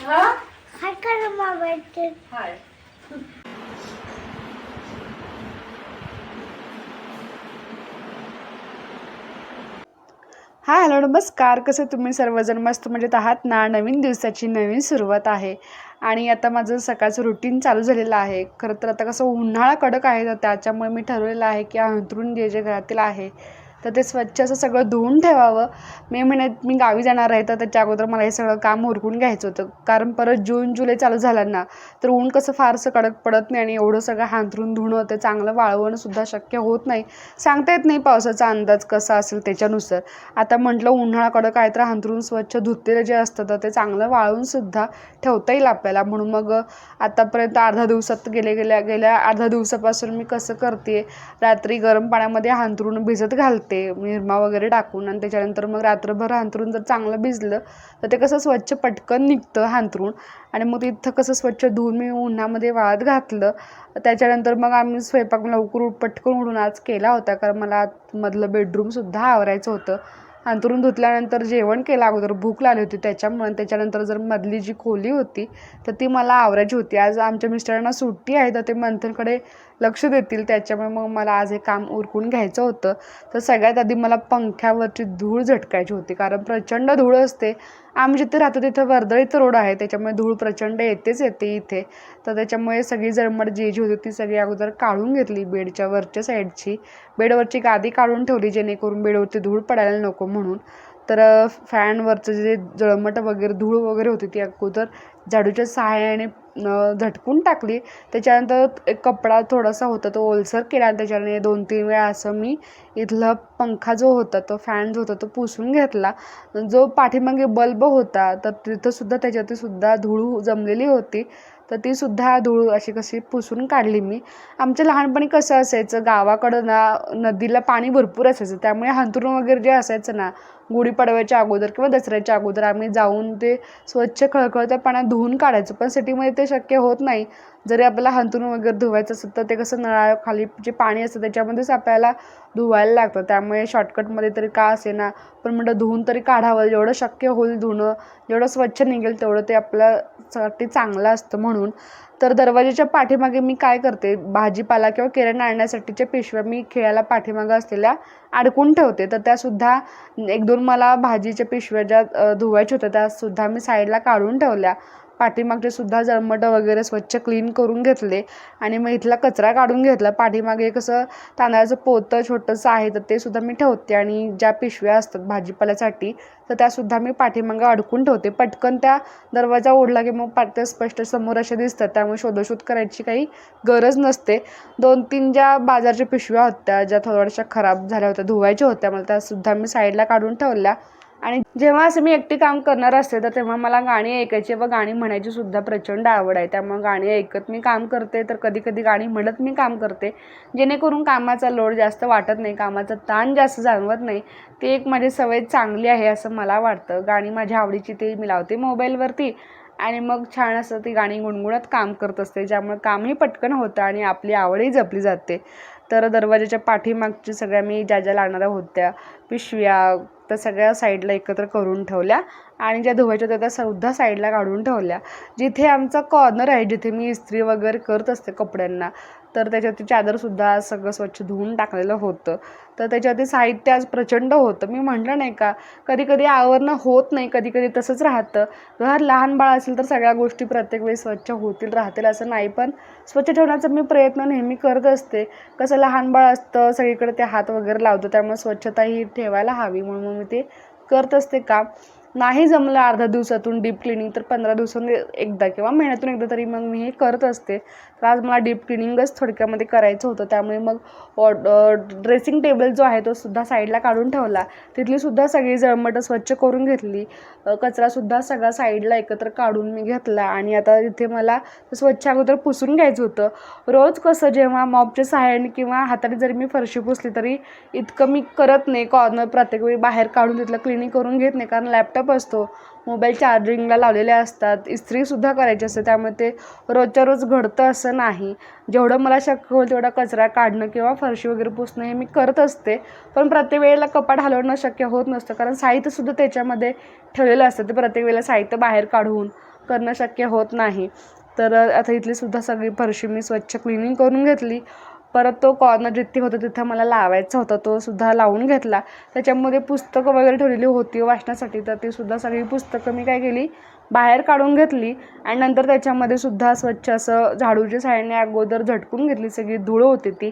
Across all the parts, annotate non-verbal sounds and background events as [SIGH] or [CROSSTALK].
हा? हाय कर मोबाईल हाय. हा हॅलो नमस्कार. कसे तुम्ही सर्वजण? मस्त मजेत आहात ना? नवीन दिवसाची नवीन सुरुवात आहे. आणि आता माझं सकाळचं रुटीन चालू झालेलं आहे. खरं तर आता कसं उन्हाळा कडक आहे तर त्याच्यामुळे मी ठरवलेलं आहे की अंथरूण जे जे घरातील आहे तर ते स्वच्छ असं सगळं धुवून ठेवावं. मे महिन्यात मी गावी जाणार आहे तर त्याच्या अगोदर मला हे सगळं काम उरकून घ्यायचं होतं. कारण परत जून जुलै चालू झालं ना तर ऊन कसं फारसं कडक पडत नाही आणि एवढं सगळं हांथरून धुणं ते चांगलं वाळवणंसुद्धा शक्य होत नाही. सांगता येत नाही पावसाचा अंदाज कसा असेल त्याच्यानुसार. आता म्हटलं उन्हाळा कडक आहे तर हांथरून स्वच्छ धुतलेलं जे असतं तर ते चांगलं वाळवूनसुद्धा ठेवता येईल आपल्याला. म्हणून मग आतापर्यंत अर्धा दिवसात गेले गेल्या गेल्या अर्धा दिवसापासून मी कसं करते रात्री गरम पाण्यामध्ये हांथरून भिजत घालते. निरमा वगैरे टाकून आणि त्याच्यानंतर मग रात्रभर हांथरून जर चांगलं भिजलं तर ते कसं स्वच्छ पटकन निघतं हांथरून आणि मग तिथं कसं स्वच्छ धुवून मी उन्हामध्ये वाळत घातलं. त्याच्यानंतर मग आम्ही स्वयंपाक लवकर पटकन उडून आज केला होता कारण मला आतमधलं बेडरूमसुद्धा आवरायचं होतं. अंथरून धुतल्यानंतर जेवण केलं अगोदर भूक लागली होती त्याच्यामुळे त्याच्यानंतर जर मधली जी खोली होती तर ती मला आवरायची होती. आज आमच्या मिस्टरांना सुट्टी आहे तर ते मंथनकडे लक्ष देतील. त्याच्यामुळे मग मला आज हे काम उरकून घ्यायचं होतं. तर सगळ्यात आधी मला पंख्यावरची धूळ झटकायची होती. कारण प्रचंड धूळ असते. आम्ही जिथे राहतो तिथं वर्दळीत रोड आहे. त्याच्यामुळे धूळ प्रचंड येतेच येते इथे. तर त्याच्यामुळे सगळी जळमट जी जी होती ती सगळी अगोदर काढून घेतली बेडच्या वरच्या साईडची. बेडवरची गादी काढून ठेवली जेणेकरून बेडवरती धूळ पडायला नको म्हणून. तर फॅनवरचं जे जळमट वगैरे धूळ वगैरे होती ती अगोदर झाडूच्या सहाय्याने झटकून टाकली. त्याच्यानंतर एक कपडा थोडासा होता तो ओलसर केला आणि त्याच्याने दोन तीन वेळा असं मी इथला पंखा जो होता तो फॅन जो होता तो पुसून घेतला. जो पाठीमागे बल्ब होता तर तिथंसुद्धा त्याच्यावरती सुद्धा धूळ जमलेली होती. तर तीसुद्धा धूळ अशी कशी पुसून काढली मी. आमच्या लहानपणी कसं असायचं गावाकडं ना नदीला पाणी भरपूर असायचं. त्यामुळे हंतरुण वगैरे जे असायचं ना गुढीपाडव्याच्या अगोदर किंवा दसऱ्याच्या अगोदर आम्ही जाऊन ते स्वच्छ खळखळत्या पाण्यात धुवून काढायचो. पण सिटीमध्ये ते शक्य होत नाही. जरी आपल्याला हंतरून वगैरे धुवायचं असेल तर ते कसं नळाखाली जे पाणी असतं त्याच्यामध्येच आपल्याला धुवायला लागतं. त्यामुळे शॉर्टकटमध्ये तरी का असे ना पण म्हटलं धुवून तरी काढावं. जेवढं शक्य होईल धुणं जेवढं स्वच्छ निघेल तेवढं ते आपल्यासाठी चांगलं असतं म्हणून. तर दरवाजाच्या पाठीमागे मी काय करते? भाजीपाला किंवा किराणा आणण्यासाठीच्या पिशव्या मी खेळायला पाठीमागं असलेल्या अडकून ठेवते. तर त्यासुद्धा एक दोन मला भाजीच्या पिशव्या ज्या धुवायच्या होत्या त्यासुद्धा मी साईडला काढून ठेवल्या. पाठीमागचे सुद्धा जळमटं वगैरे स्वच्छ क्लीन करून घेतले. आणि मग इथला कचरा काढून घेतला. पाठीमागे कसं तांदळाचं पोतं छोटंसं आहे तर ते सुद्धा मी ठेवते. आणि ज्या पिशव्या असतात भाजीपाल्यासाठी तर त्यासुद्धा मी पाठीमागं अडकून ठेवते. पटकन त्या दरवाजा ओढला की मग पाठ स्पष्ट समोर असे दिसतात. त्यामुळे शोधशोध करायची काही गरज नसते. दोन तीन ज्या बाजारच्या पिशव्या होत्या ज्या थोड्याशा खराब झाल्या होत्या धुवायच्या होत्या मला त्यासुद्धा मी साईडला काढून ठेवल्या. आणि जेव्हा असं मी एकटी काम करणार असते तर तेव्हा मला गाणी ऐकायची. व गाणी म्हणायची सुद्धा प्रचंड आवड आहे. त्यामुळे गाणी ऐकत मी काम करते तर कधी कधी गाणी म्हणत मी काम करते. जेणेकरून कामाचा लोड जास्त वाटत नाही कामाचा ताण जास्त जाणवत नाही. ती एक माझी सवय चांगली आहे असं मला वाटतं. गाणी माझ्या आवडीची ती मी लावते मोबाईलवरती आणि मग छान असं ती गाणी गुणगुणत काम करत असते ज्यामुळे कामही पटकन होतं आणि आपली आवडही जपली जाते. तर दरवाजाच्या पाठीमागच्या सगळ्या मी ज्या ज्या लागणाऱ्या होत्या पिशव्या त्या सगळ्या साईडला एकत्र करून ठेवल्या आणि ज्या धुवायच्या होत्या त्या सुद्धा साईडला काढून ठेवल्या. जिथे आमचा कॉर्नर आहे जिथे मी इस्त्री वगैरे करत असते कपड्यांना तर त्याच्यावरती चादरसुद्धा सगळं स्वच्छ धुवून टाकलेलं होतं. तर त्याच्यावरती साहित्य आज प्रचंड होतं. मी म्हटलं नाही का कधी कधी आवरणं होत नाही कधी कधी तसंच राहतं. घरात लहान बाळ असेल तर सगळ्या गोष्टी प्रत्येक वेळी स्वच्छ होतील राहतील असं नाही. पण स्वच्छ ठेवण्याचा मी प्रयत्न नेहमी करत असते. कसं लहान बाळ असतं सगळीकडे ते हात वगैरे लावतो त्यामुळे स्वच्छता ही ठेवायला हवी म्हणून मग मी ते करत असते काम. नाही जमलं अर्ध्या दिवसातून डीप क्लिनिंग तर पंधरा दिवसांनी एकदा किंवा महिन्यातून एकदा तरी मग मी हे करत असते. तर आज मला डीप क्लिनिंगच थोडक्यामध्ये करायचं होतं. त्यामुळे मग ड्रेसिंग टेबल जो आहे तो सुद्धा साईडला काढून ठेवला. तिथली सुद्धा सगळी जळमटं स्वच्छ करून घेतली. कचरासुद्धा सगळा साईडला एकत्र काढून मी घेतला. आणि आता इथे मला स्वच्छ अगोदर पुसून घ्यायचं होतं. रोज कसं जेव्हा मॉपच्या सहाय्याने किंवा हाताने जरी मी फरशी पुसली तरी इतकं मी करत नाही. कॉर्नर प्रत्येक वेळी बाहेर काढून तिथलं क्लिनिंग करून घेत नाही. कारण लॅपटॉप असतो मोबाईल चार्जिंगला लावलेले असतात इस्त्रीसुद्धा करायची असते त्यामुळे ते रोजच्या रोज घडतं असं नाही. जेवढं मला शक्य होईल तेवढा कचरा काढणं किंवा फरशी वगैरे पुसणं हे मी करत असते. पण प्रत्येक वेळेला कपाट हलवणं शक्य होत नसतं कारण साहित्यसुद्धा त्याच्यामध्ये ठेवलेलं असतं. ते प्रत्येक वेळेला साहित्य बाहेर काढून करणं शक्य होत नाही. तर आता इथली सुद्धा सगळी फरशी मी स्वच्छ क्लिनिंग करून घेतली. परत तो कॉर्नर जिथे होता तिथं मला लावायचा होता तो सुद्धा लावून घेतला. त्याच्यामध्ये पुस्तकं वगैरे ठेवलेली होती हो वाचण्यासाठी तर ती सुद्धा सगळी पुस्तकं मी काय केली बाहेर काढून घेतली आणि नंतर त्याच्यामध्ये सुद्धा स्वच्छ असं झाडूच्या साह्याने अगोदर झटकून घेतली सगळी धूळ होती ती.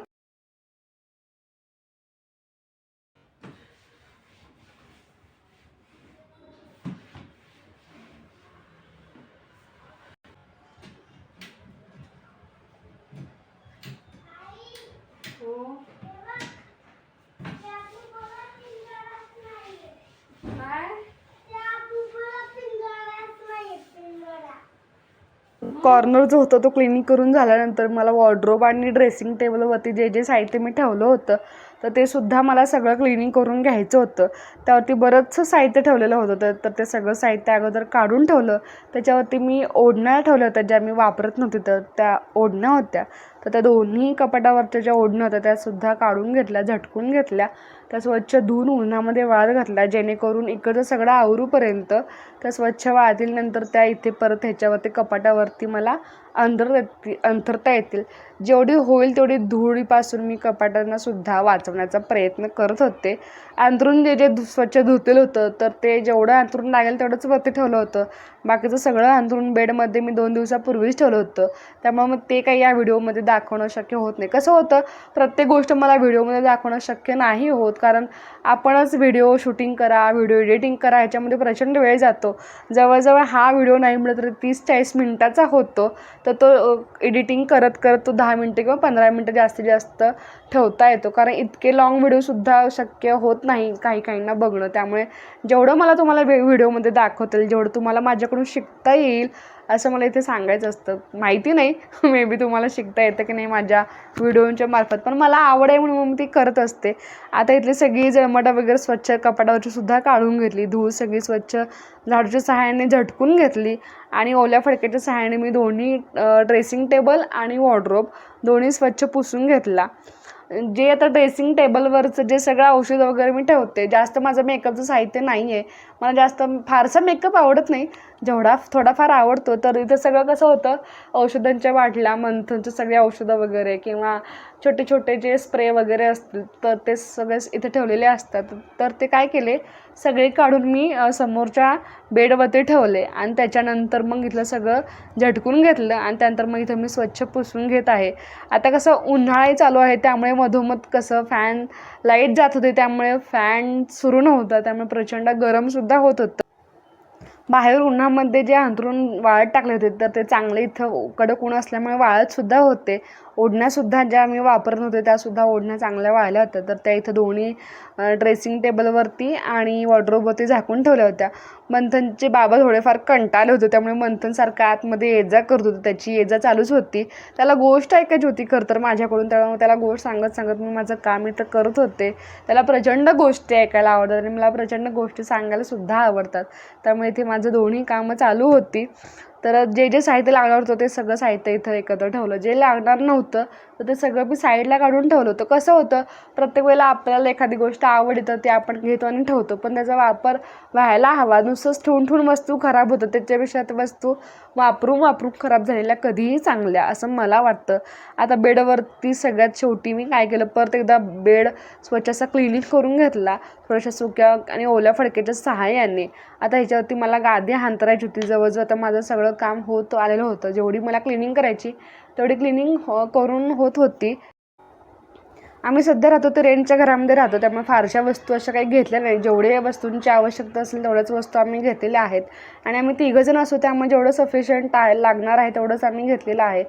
कॉर्नर जो होता तो क्लिनिंग करून झाल्यानंतर मला वॉर्ड्रोब आणि ड्रेसिंग टेबलवरती जे जे साहित्य मी ठेवलं होतं तर ते सुद्धा मला सगळं क्लिनिंग करून घ्यायचं होतं. त्यावरती बरंचसं साहित्य ठेवलेलं होतं तर तर ते सगळं साहित्य अगोदर काढून ठेवलं. त्याच्यावरती मी ओढण्या ठेवल्या होत्या ज्या मी वापरत नव्हते तर त्या ओढण्या होत्या. तर त्या दोन्ही कपाटावरच्या ज्या ओढण्या होत्या त्यासुद्धा काढून घेतल्या झटकून घेतल्या. त्या स्वच्छ धुवून उन्हामध्ये वाळत घातल्या जेणेकरून इकडचं सगळं आवरूपर्यंत त्या स्वच्छ वाळतील नंतर त्या इथे परत ह्याच्यावरती कपाटावरती मला अंतर येतील अंतरता येतील. जेवढी होईल तेवढी धुळीपासून मी कपाटांनासुद्धा वाचवण्याचा प्रयत्न करत होते. अंथरूण जे जे धु स्वच्छ धुतलेलं होतं तर ते जेवढं अंथरूण लागेल तेवढंच वरती ठेवलं होतं. बाकीचं सगळं अंथरूण बेडमध्ये मी दोन दिवसापूर्वीच ठेवलं होतं. त्यामुळे मग ते काही या व्हिडिओमध्ये दाखवणं शक्य होत नाही. कसं होतं प्रत्येक गोष्ट मला व्हिडिओमध्ये दाखवणं शक्य नाही होत. कारण आपणच व्हिडिओ शूटिंग करा व्हिडिओ एडिटिंग करा ह्याच्यामध्ये प्रचंड वेळ जातो. जवळजवळ हा व्हिडिओ नाही म्हटलं तरी तीस चाळीस मिनटाचा होतो. तर तो एडिटिंग करत करत तो दहा मिनटं किंवा पंधरा मिनटं जास्तीत जास्त ठेवता येतो. कारण इतके लाँग व्हिडिओसुद्धा शक्य होत नाही काही काहींना बघणं. त्यामुळे जेवढं मला तुम्हाला व्हिडिओमध्ये दाखवता येईल जेवढं तुम्हाला माझ्याकडून शिकता येईल असं मला इथे सांगायचं असतं. माहिती नाही. [LAUGHS] मे बी तुम्हाला शिकता येतं की नाही माझ्या व्हिडिओच्या मार्फत. पण मला आवड आहे म्हणून मी ती करत असते. आता इथली सगळी जळमटं वगैरे स्वच्छ कपाटावरची सुद्धा काढून घेतली. धूळ सगळी स्वच्छ झाडूच्या सहाय्याने झटकून घेतली. आणि ओल्या फडक्याच्या सहाय्याने मी दोन्ही ड्रेसिंग टेबल आणि वॉर्ड्रोब दोन्ही स्वच्छ पुसून घेतला. जे आता ड्रेसिंग टेबलवरचं जे सगळं औषध वगैरे मी ठेवते. जास्त माझं मेकअपचं साहित्य नाही आहे मला जास्त फारसा मेकअप आवडत नाही. जेवढा थोडाफार आवडतो तर इथं सगळं कसं होतं औषधांच्या बाटल्या मंथनचे सगळे औषधं वगैरे किंवा छोटे छोटे जे स्प्रे वगैरे असतील तर ते सगळे इथे ठेवलेले असतात. तर ते काय केले सगळे काढून मी समोरच्या बेडवरती ठेवले आणि त्याच्यानंतर मग इथलं सगळं झटकून घेतलं आणि त्यानंतर मग इथं मी स्वच्छ पुसून घेत आहे. आता कसं उन्हाळाही चालू आहे त्यामुळे मधोमध कसं फॅन लाइट जात होते त्यामुळे फॅन सुरू नव्हता त्यामुळे प्रचंड गरमसुद्धा होत होतं. बाहेर उन्हामध्ये जे अंथरूण वाळत टाकले होते तर ते चांगले इथं कडक ऊन असल्यामुळे वाळतसुद्धा होते. ओढण्यासुद्धा ज्या मी वापरत होते त्यासुद्धा ओढण्या चांगल्या वाळल्या होत्या. तर त्या इथं दोन्ही ड्रेसिंग टेबलवरती आणि वॉर्ड्रोबवरती झाकून ठेवल्या होत्या. मंथनचे बाबा थोडेफार कंटाळले होते त्यामुळे मंथनसारखं आतमध्ये ये जा करत होतं. त्याची ये जा चालूच होती. त्याला गोष्ट ऐकायची होती खरं तर माझ्याकडून. त्यामुळे त्याला गोष्ट सांगत सांगत मी माझं काम इथं करत होते. त्याला प्रचंड गोष्टी ऐकायला आवडतात आणि मला प्रचंड गोष्टी सांगायलासुद्धा आवडतात. त्यामुळे इथे माझं दोन्ही कामं चालू होती. तर जे जे साहित्य लागणार होतं ते सगळं साहित्य इथं एकत्र ठेवलं. जे लागणार नव्हतं तर ते सगळं मी साईडला काढून ठेवलं होतं. कसं होतं प्रत्येक वेळेला आपल्याला एखादी गोष्ट आवडतं ते आपण घेतो आणि ठेवतो. पण त्याचा वापर व्हायला हवा. नुसतंच ठेवून ठेवून वस्तू खराब होतं त्याच्यापेक्षा त्या वस्तू वापरून वापरून खराब झालेल्या कधीही चांगल्या असं मला वाटतं. आता बेडवरती सगळ्यात शेवटी मी काय केलं परत एकदा बेड स्वच्छसा क्लिनिक करून घेतला. थोड्याशा सुक्या आणि ओल्या फडक्याच्या सहाय्याने. आता ह्याच्यावरती मला गादी हांतरायची होती जवळजवळ. आता माझं सगळं काम होत आलेलं होतं. जेवढी मला क्लिनिंग करायची तेवढी क्लिनिंग हो करून होत होती. आम्ही सध्या राहतो ते रेंटच्या घरामध्ये राहतो. त्यामुळे फारशा वस्तू अशा काही घेतल्या नाही. जेवढे वस्तूंची आवश्यकता असेल तेवढ्याच वस्तू आम्ही घेतलेल्या आहेत. आणि आम्ही तिघंजण असू त्यामुळे जेवढं सफिशियंट आहे लागणार आहे तेवढंच आम्ही घेतलेलं आहे.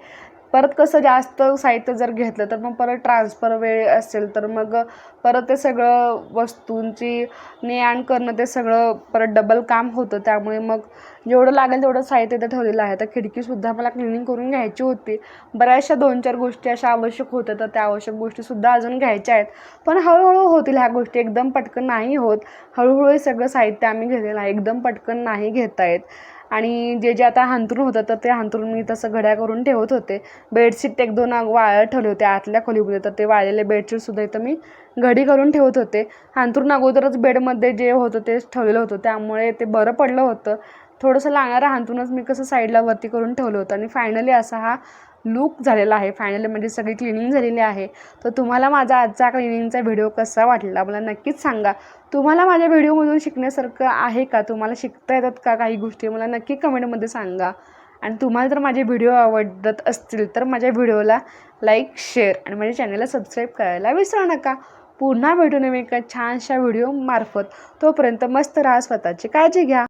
परत कसं जास्त साहित्य जर घेतलं तर मग परत ट्रान्सफर वेळ असेल तर मग परत ते सगळं वस्तूंची ने आण करणं ते सगळं परत डबल काम होतं. त्यामुळे मग जेवढं लागेल तेवढं साहित्य इथं ठेवलेलं आहे. तर खिडकीसुद्धा मला क्लिनिंग करून घ्यायची होती. बऱ्याचशा दोन चार गोष्टी अशा आवश्यक होत्या तर त्या आवश्यक गोष्टीसुद्धा अजून घ्यायच्या आहेत. पण हळूहळू होतील ह्या गोष्टी. एकदम पटकन नाही होत. हळूहळू हे सगळं साहित्य आम्ही घेतलेलं आहे. एकदम पटकन नाही घेता येत. आणि जे जे आता हांतरून होतं तर ते हांतरून मी तसं घड्या करून ठेवत होते. बेडशीट एक दोन वाळत ठेवले होते आतल्या खोलीमध्ये तर ते वाळलेले बेडशीटसुद्धा इथं मी घडी करून ठेवत होते. हांतरून अगोदरच बेडमध्ये जे होतं ते ठेवलेलं होतं त्यामुळे ते बरं पडलं होतं. थोडंसं लागणारं हांतूनच मी कसं साईडला वरती करून ठेवलं होतं आणि फायनली असा हा लूक झालेला आहे. फायनली म्हणजे सगळी क्लिनिंग झालेली आहे. तर तुम्हाला माझा आजचा क्लिनिंगचा व्हिडिओ कसा वाटला मला नक्कीच सांगा. तुम्हाला माझ्या व्हिडिओमधून शिकण्यासारखं आहे का? तुम्हाला शिकता येतात का काही गोष्टी? मला नक्की कमेंटमध्ये सांगा. आणि तुम्हाला जर माझे व्हिडिओ आवडत असतील तर माझ्या व्हिडिओला लाईक शेअर आणि माझ्या चॅनलला सबस्क्राईब करायला विसरू नका. पुन्हा भेटू एका छानशा व्हिडिओ मार्फत. तोपर्यंत मस्त राहा स्वतःची काळजी घ्या.